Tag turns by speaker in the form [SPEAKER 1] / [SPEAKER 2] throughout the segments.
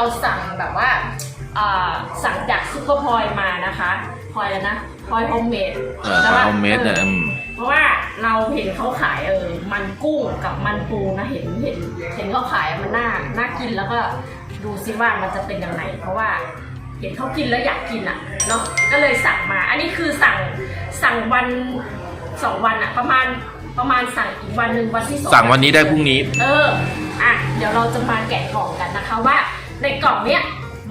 [SPEAKER 1] เราสั่งแบบว่าอ่าสั่งจากซุปเปอร์พลอยมานะคะพลอยแล้วนะพลอยโฮมเมด
[SPEAKER 2] เออโฮมเมดเนี่ยอืม
[SPEAKER 1] เพราะว่าเราเห็นเขาขายเออมันกุ้งกับมันปูนะเห็นเห็นเห็นเขาขายมันน่าน่ากินแล้วก็ดูซิว่ามันจะเป็นยังไงเพราะว่าเห็นเขากินแล้วอยากกินอะเนาะก็เลยสั่งมา อันนี้คือสั่งสั่งวันสองวันอะประมาณประมาณสั่งอีกวันหนึ่งวันที่สอง
[SPEAKER 2] สั่งวันนี้ได้พรุ่งนี้
[SPEAKER 1] เอออะเดี๋ยวเราจะมาแกะกล่องกันนะคะว่าใน กล่องเนี้ย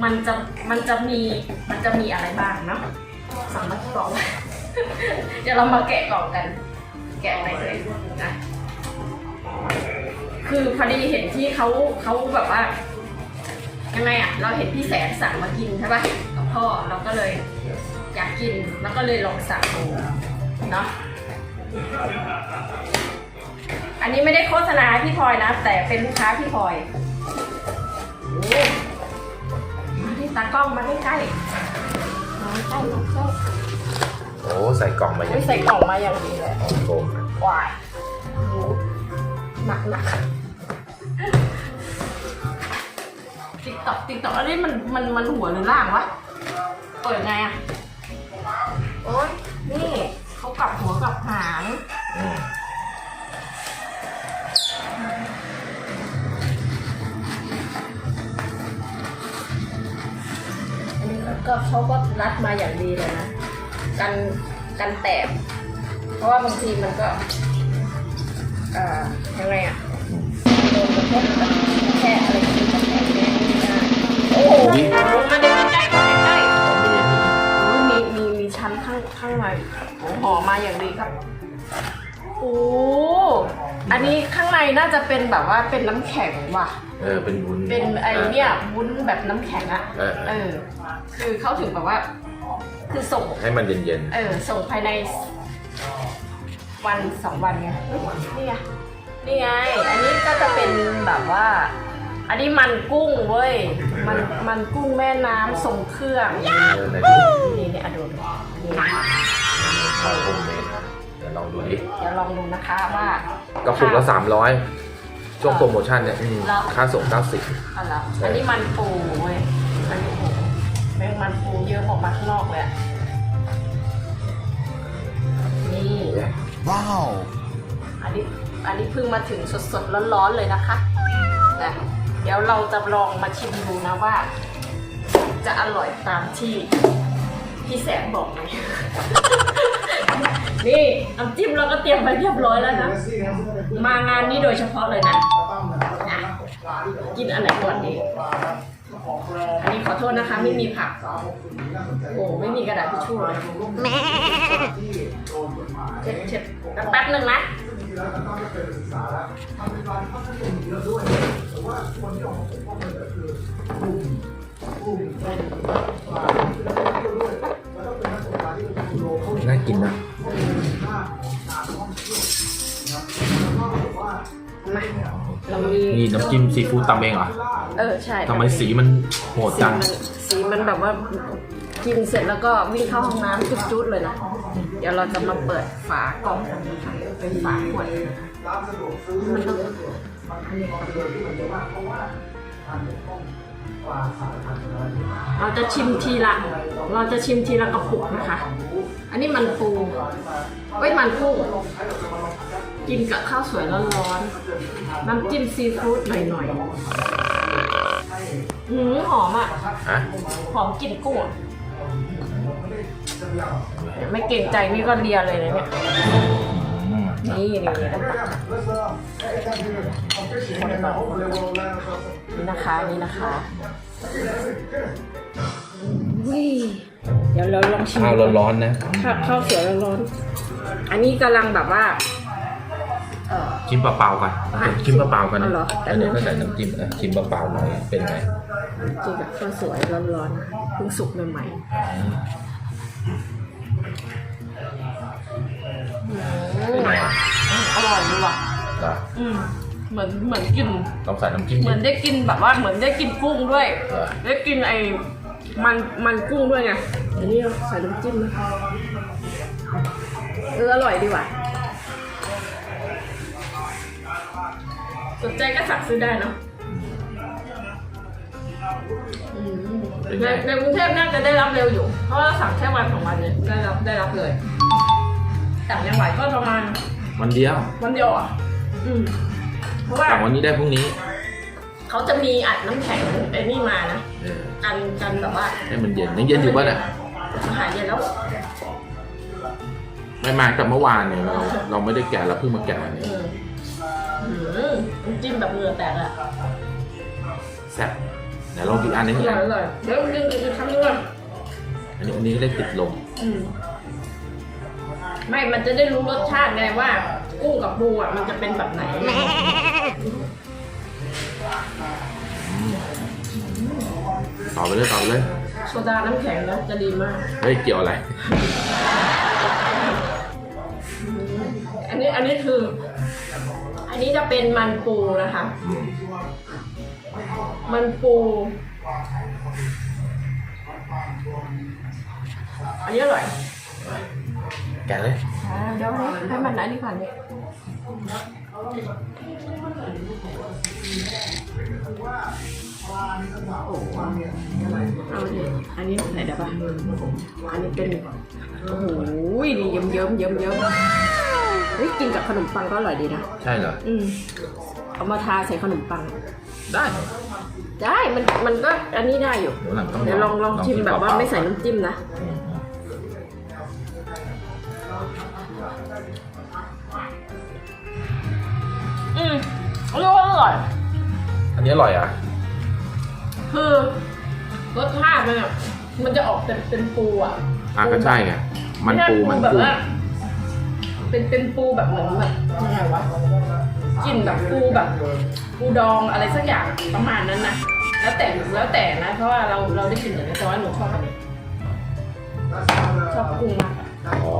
[SPEAKER 1] มันจะมันจะมีมันจะมีอะไรบ้างเนาะสั่งมากี่กล่อง เดี๋ยวเรามาแกะกล่องกัน แกะอะไรเลยนะคือพอดีเห็นที่เขาเขาแบบว่ายังไงอะเราเห็นพี่แสนสั่งมากินใช่ปะกับพ่อเราก็เลยอยากกินแล้วก็เลยลองสั่งดูเนาะอันนี้ไม่ได้โฆษณาพี่พลอยนะ แต่เป็นลูกค้าพี่พลอย มาที่ตากล้องมาใกล้ๆมาใกล้มาใกล้
[SPEAKER 2] โอ้ใส่กล่องมาอย่าง
[SPEAKER 1] ไม่ใส่กล่องมาอย่างดีเลย
[SPEAKER 2] โอ้โห
[SPEAKER 1] วายโอ้โหหนักหนักติ๊กตอกติ๊กตอกอันนี้มันมันมันหัวหรือล่างวะ เปิดไงอะโอ้ยนี่เขากลับหัวกลับหาง
[SPEAKER 2] อืม
[SPEAKER 1] ก็เขาก็รัดมาอย่างดีเลยนะกันกันแตกเพราะว่าบางทีมันก็เอ่อยังไงอะโดนกระทบกับแค่อะไรที่กระแทกแค่นี้นะโอ้โหมาดูใกล้ๆมาใกล้ๆโอ้ยมีมีมีชั้นข้างข้างในโอ้โหห่อมาอย่างดีครับโอ้ อันนี้ข้างในน่าจะเป็นแบบว่าเป็นน้ำแข็งว่ะ
[SPEAKER 2] เออเป็นวุ้น
[SPEAKER 1] เป็นไอเนี่ยวุ้นแบบน้ำแข็งอะ
[SPEAKER 2] เออ
[SPEAKER 1] เออ คือเขาถึงแบบว่า คือส่ง
[SPEAKER 2] ให้มันเย็น
[SPEAKER 1] เออ ส่งภายใน วันสองวันไงนี่ไง นี่ไง อันนี้ก็จะเป็นแบบว่า อันนี้มันกุ้งเว้ย มันมันกุ้งแม่น้ำส่งเครื่อง
[SPEAKER 2] ๆเออไหน
[SPEAKER 1] นี่เนี่ยอะดูดูนี่นะคะ
[SPEAKER 2] ข้าวโฮมเมดเดี๋ยวลองดูดิ
[SPEAKER 1] เดี๋ยวลองดูนะคะว่า
[SPEAKER 2] กระปุกละสามร้อยช่วงโปรโมชั่นเนี่ยอืม
[SPEAKER 1] แล้ว
[SPEAKER 2] ค่าส่งเก้าสิบ
[SPEAKER 1] อันละอันนี้มันปูเว้ยอันนี้ปูแม่งมันปูเยอะออกมาข้างนอกเลยอะนี่
[SPEAKER 3] Wow.
[SPEAKER 1] อันนี้ อันนี้เพิ่งมาถึงสดๆ ร้อนๆ เลยนะคะนะเดี๋ยวเราจะลองมาชิมดูนะว่า จะอร่อยตามที่พี่แสงบอกไหม นี่ น้ำจิ้มเราก็เตรียมไปเรียบร้อยแล้วนะ มางานนี้โดยเฉพาะเลยนะนะกินอันไหนก่อนดีอันนี้ขอโทษนะคะ ไม่มีผัก โอ้ไม่มีกระดาษทิชชู่เลยเช็ดเช็ดแป๊บหนึ่งนะ
[SPEAKER 2] น่ากินนะ
[SPEAKER 1] มาเรามี
[SPEAKER 2] นี่น้ำจิ้มซีฟู้ดตำเองเหรอ
[SPEAKER 1] เออใช่
[SPEAKER 2] ทำไมสีมันโหด
[SPEAKER 1] สี
[SPEAKER 2] จัง
[SPEAKER 1] มันสีมันแบบว่ากินเสร็จแล้วก็วิ่งเข้าห้องน้ำจุดๆเลยนะ เดี๋ยวเราจะมาเปิดฝากล่องกันนะคะเป็นฝาขวดมันต้องเราจะชิมทีละ เราจะชิมทีละกระปุกนะคะ อันนี้มันปูเว้ยมันกุ้ง กินกับข้าวสวยร้อนๆ น้ำจิ้มซีฟู้ดหน่อยๆหืมหอมอะ
[SPEAKER 2] ฮะ
[SPEAKER 1] หอมกลิ่นกุ้งอะไม่เก่งใจนี่ก็เลียเลยนะเนี่ย
[SPEAKER 2] อืม
[SPEAKER 1] นี่นี่นี่น้ำตาลนี่นะคะนี่นะคะวิเดี๋ยวเราลองชิม
[SPEAKER 2] ข้าวร้อนๆนะ
[SPEAKER 1] ข้าวข้าวสวยร้อนๆอันนี้กำลังแบบว่าเออ
[SPEAKER 2] ชิมเปล่าๆก่อน
[SPEAKER 1] อะ
[SPEAKER 2] ชิมเปล่าๆก่อน
[SPEAKER 1] เอาเหรอ
[SPEAKER 2] แล้วเดี๋ยวก็ใส่น้ำจิ้มเออชิมเปล่าๆหน่อยเป็นไง
[SPEAKER 1] กินกับข้าวสวยร้อนๆเพิ่งสุกใหม่ๆอื
[SPEAKER 2] เป็น
[SPEAKER 1] ม
[SPEAKER 2] ไง
[SPEAKER 1] อร่อยดีว่ะ
[SPEAKER 2] เหรอ
[SPEAKER 1] อืม เหมือนเหมือนกิน
[SPEAKER 2] ต้องใส่น้ำจิ้ม
[SPEAKER 1] เหมือนได้กินแบบว่าเหมือนได้กินกุ้งด้วย
[SPEAKER 2] เออ
[SPEAKER 1] ได้กินไอ้มันมันกุ้งด้วยไงอันนี้เราใส่น้ำจิ้มนะเอออร่อยดีว่ะ สนใจก็สั่งซื้อได้เนาะอืม
[SPEAKER 2] เป็น
[SPEAKER 1] ใน
[SPEAKER 2] ไง
[SPEAKER 1] ในกรุงเทพน่าจะได้รับเร็วอยู่ เพราะว่าสั่งแค่วันสองวันเนี่ยได้รับได้รับเลยต่างจังหวัดก็ประมาณ
[SPEAKER 2] วันเดียว
[SPEAKER 1] วันเดียวอะอืมเพราะว่า
[SPEAKER 2] แต่วันนี้ได้พรุ่งนี้
[SPEAKER 1] เขาจะมีอัดน้ำแข็งไอ้นี่มานะ
[SPEAKER 2] เออ
[SPEAKER 1] กันกันแบบว่า
[SPEAKER 2] ให้มันเย็นยังเย็นอยู่ป่ะเนี่ย
[SPEAKER 1] อาหารเย็นแล้ว
[SPEAKER 2] ไม่มาแต่เมื่อวานเนี่ยเราเราไม่ได้แกะเราเพิ่งมาแกะวันนี้
[SPEAKER 1] อืมอืมน้ำจิ้ม แบบเหงื่อแตกอะ
[SPEAKER 2] แซ่บเดี๋ยวลองอีกอันนึง
[SPEAKER 1] อ
[SPEAKER 2] อีก
[SPEAKER 1] ร่อ
[SPEAKER 2] อั
[SPEAKER 1] ย
[SPEAKER 2] น
[SPEAKER 1] อร่อยเดี๋ยวดึงอีกคำนึงก่อน
[SPEAKER 2] อันนี้อันนี้ก็ได้ติดลม
[SPEAKER 1] อืมไม่ มันจะได้รู้รสชาติไงว่า กุ้งกับปูอะมันจะเป็นแบบไหน
[SPEAKER 2] อืมต่อไปเลยต่อไปเลย
[SPEAKER 1] โซดาน้ำแข็งนะจะดีมาก
[SPEAKER 2] เฮ้ย เกี่ยวอะไร
[SPEAKER 1] อันนี้อันนี้คืออั นนี้จะเป็นมันปูนะคะ
[SPEAKER 2] อืม
[SPEAKER 1] มันปูอันนี้อร่อย
[SPEAKER 2] แกะเลย
[SPEAKER 1] อ่าเดี๋ยวให้ให้มันอันนี้ก่อนดิเอาดิอันนี้ใส่ได้ปะอันนี้เป็นโอ้โหดีเยิ้มเยิ้มเยิ้มเยิ้ม เฮ้ยกินกับขนมปังก็อร่อยดีนะ
[SPEAKER 2] ใช่เหรอ
[SPEAKER 1] อืมเอามาทาใส่ขนมปัง
[SPEAKER 2] ได้
[SPEAKER 1] ได้มันมันก็อันนี้ได้อยู่
[SPEAKER 2] เดี๋ยวหลังต้อง
[SPEAKER 1] เดี๋ยวลองลองชิมแบบว่าไม่ใส่น้ำจิ้มนะ
[SPEAKER 2] อืมอืม
[SPEAKER 1] อืมอร่อยอร่อย
[SPEAKER 2] อันนี้อร่อยอะ
[SPEAKER 1] คือรสชาติมันอะมันจะออกเป็นเป็นปูอะ
[SPEAKER 2] อะก็ใช่ไงมันปูมัน
[SPEAKER 1] แบบ
[SPEAKER 2] กุ้ง
[SPEAKER 1] ว่า เป็นเป็นปูแบบเหมือนแบบยังไงวะกลิ่นแบบปูแบบปูดองอะไรสักอย่างประมาณนั้นนะแล้วแต่แล้วแต่นะเพราะว่าเราเราได้กลินอย่างนี้แต่ว่าหนูชอบอันนี้ชอบกุ้งมากอะ
[SPEAKER 2] อ๋อ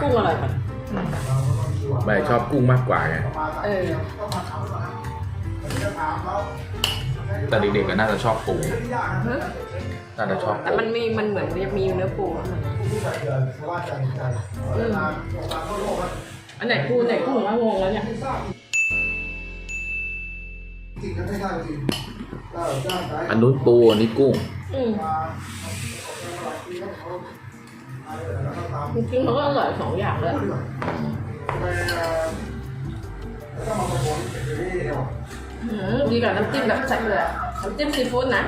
[SPEAKER 1] กุ้งอร่อยกว่า
[SPEAKER 2] ไม่ชอบกุ้งมากกว่าไง
[SPEAKER 1] เออ
[SPEAKER 2] แต่เด็กๆก็น่าจะชอบปู
[SPEAKER 1] ฮะ
[SPEAKER 2] น่าจะชอบ
[SPEAKER 1] แต่
[SPEAKER 2] ปู
[SPEAKER 1] มันมีมันเหมือนจะมีเนื้อปูข้างในอืมอันไหนปูอันไหนกุ้งว่างงแล้วเนี่ย
[SPEAKER 2] อันนู้นปูอันนี้กุ้ง
[SPEAKER 1] อืมจริงๆมันก็อร่อยสองอย่างเลยอืม ดีกับน้ำจิ้มแบบแซ่บเลยอะน้ำจิ้มซีฟู้ดนะ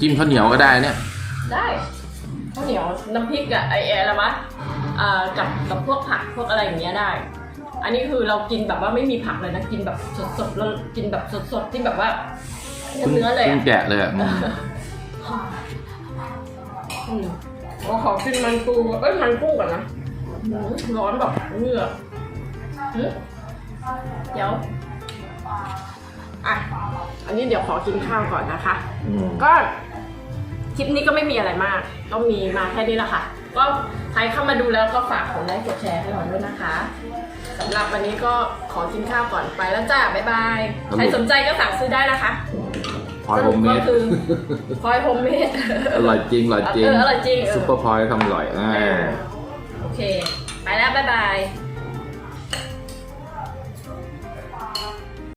[SPEAKER 2] จิ้มข้าวเหนียวก็ได้เนี่ย
[SPEAKER 1] ได้ข้าวเหนียวน้ำพริกอะไอแอร์ละวะอ่ากับกับพวกผักพวกอะไรอย่างเงี้ยได้ อันนี้คือเรากินแบบว่าไม่มีผักเลยนะกินแบบสดๆแล้วกินแบบสดๆที่แบบว่าเนื้อๆเลย
[SPEAKER 2] กุ้
[SPEAKER 1] อะ
[SPEAKER 2] งแกะเลยอะอืม
[SPEAKER 1] อืมเราขอกินมันปูเอ้ยมันกุ้งก่อนนะอืมร้อนแบบเหงื่อหืม เดี๋ยวอะอันนี้เดี๋ยวขอกินข้าวก่อนนะคะ
[SPEAKER 2] อืม
[SPEAKER 1] ก็คลิปนี้ก็ไม่มีอะไรมาก ก็มีมาแค่นี้แหละค่ะ ก็ใครเข้ามาดูแล้วก็ฝากกดไลค์กดแชร์ให้เราด้วยนะคะสำหรับวันนี้ก็ขอกินข้าวก่อนไปแล้วจ้าบ๊ายบายใครสนใจก็สั่งซื้อได้นะคะ
[SPEAKER 2] พลอยโฮมเมด
[SPEAKER 1] ก็คือพลอยโฮมเมด
[SPEAKER 2] อร่อยจริงอร่อยจริง
[SPEAKER 1] เอออร่อยจริงเออ
[SPEAKER 2] ซุปเปอร์พลอยทำอร่อยอ่า
[SPEAKER 1] โอเค ไปแล้วบ๊ายบาย